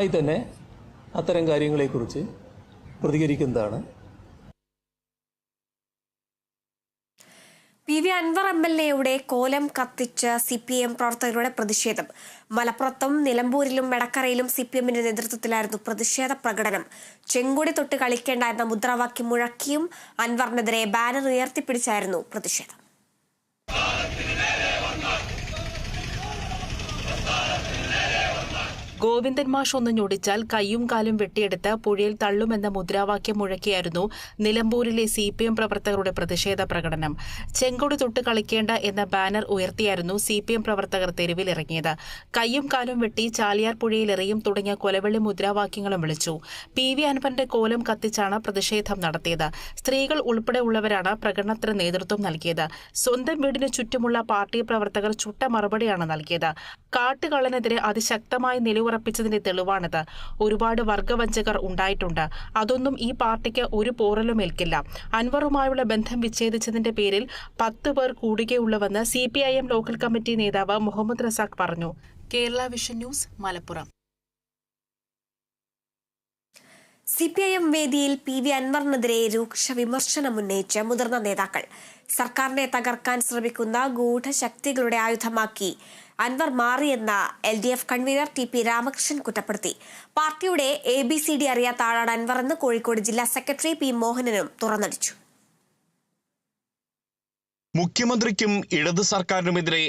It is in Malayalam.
ആയി തന്നെ അത്തരം കാര്യങ്ങളെക്കുറിച്ച് പ്രതികരിക്കുന്നതാണ്. P V Anvar M L എയുടെ കോലം കത്തിച്ച സി പി എം പ്രവർത്തകരുടെ പ്രതിഷേധം. മലപ്പുറത്തും നിലമ്പൂരിലും മെടക്കരയിലും സി പി എമ്മിന്റെ നേതൃത്വത്തിലായിരുന്നു പ്രതിഷേധ പ്രകടനം. ചെങ്കൊടി തൊട്ട് കളിക്കേണ്ട എന്ന മുദ്രാവാക്യം മുഴക്കിയും അൻവറിനെതിരെ ബാനർ ഉയർത്തിപ്പിടിച്ചായിരുന്നു പ്രതിഷേധം. ഗോവിന്ദൻ മാഷ് ഒന്ന് ഞൊടിച്ചാൽ കൈയും കാലും വെട്ടിയെടുത്ത് പുഴയിൽ തള്ളുമെന്ന മുദ്രാവാക്യം മുഴക്കിയായിരുന്നു നിലമ്പൂരിലെ സി പി എം പ്രവർത്തകരുടെ പ്രതിഷേധ പ്രകടനം. ചെങ്കൊടി തൊട്ട് കളിക്കേണ്ട എന്ന ബാനർ ഉയർത്തിയായിരുന്നു സി പി എം പ്രവർത്തകർ തെരുവിലിറങ്ങിയത്. കൈയും കാലും വെട്ടി ചാലിയാർ പുഴയിൽ എറിയും തുടങ്ങിയ കൊലവെള്ളി മുദ്രാവാക്യങ്ങളും വിളിച്ചു. പി വി അൻവറിന്റെ കോലം കത്തിച്ചാണ് പ്രതിഷേധം നടത്തിയത്. സ്ത്രീകൾ ഉൾപ്പെടെ ഉള്ളവരാണ് പ്രകടനത്തിന് നേതൃത്വം നൽകിയത്. സ്വന്തം വീടിന് ചുറ്റുമുള്ള പാർട്ടി പ്രവർത്തകർ ചുട്ട മറുപടിയാണ് നൽകിയത്. കാട്ടുകള്ളനെതിരെ അതിശക്തമായി നിലയുറപ്പിച്ചതിന്റെ തെളിവാണിത്. ഒരുപാട് വർഗവഞ്ചകർ ഉണ്ടായിട്ടുണ്ട്. അതൊന്നും ഈ പാർട്ടിക്ക് ഒരു പോറലും ഏൽക്കില്ല. അൻവറുമായുള്ള ബന്ധം വിച്ഛേദിച്ചതിന്റെ പേരിൽ പത്ത് പേർ കൂടുകയുള്ളവെന്ന് C P I M local committee നേതാവ് മുഹമ്മദ് റസാഖ് പറഞ്ഞു. Kerala Vision News Malappuram. C P I M വേദിയിൽ പി വി അൻവറിനെതിരെ രൂക്ഷ വിമർശനം ഉന്നയിച്ച് മുതിർന്ന നേതാക്കൾ. സർക്കാരിനെ തകർക്കാൻ ശ്രമിക്കുന്ന ഗൂഢശക്തികളുടെ ആയുധമാക്കി. Anvar മാറിയെന്ന L D F convener T P Ramakrishnan കുറ്റപ്പെടുത്തി. പാർട്ടിയുടെ എ ബി സി ഡി അറിയാത്ത ആളാണ് അൻവർ എന്ന് കോഴിക്കോട് ജില്ലാ സെക്രട്ടറി പി മോഹനനും തുറന്നടിച്ചു. മുഖ്യമന്ത്രിക്കും ഇടത് സർക്കാരിനുമെതിരെ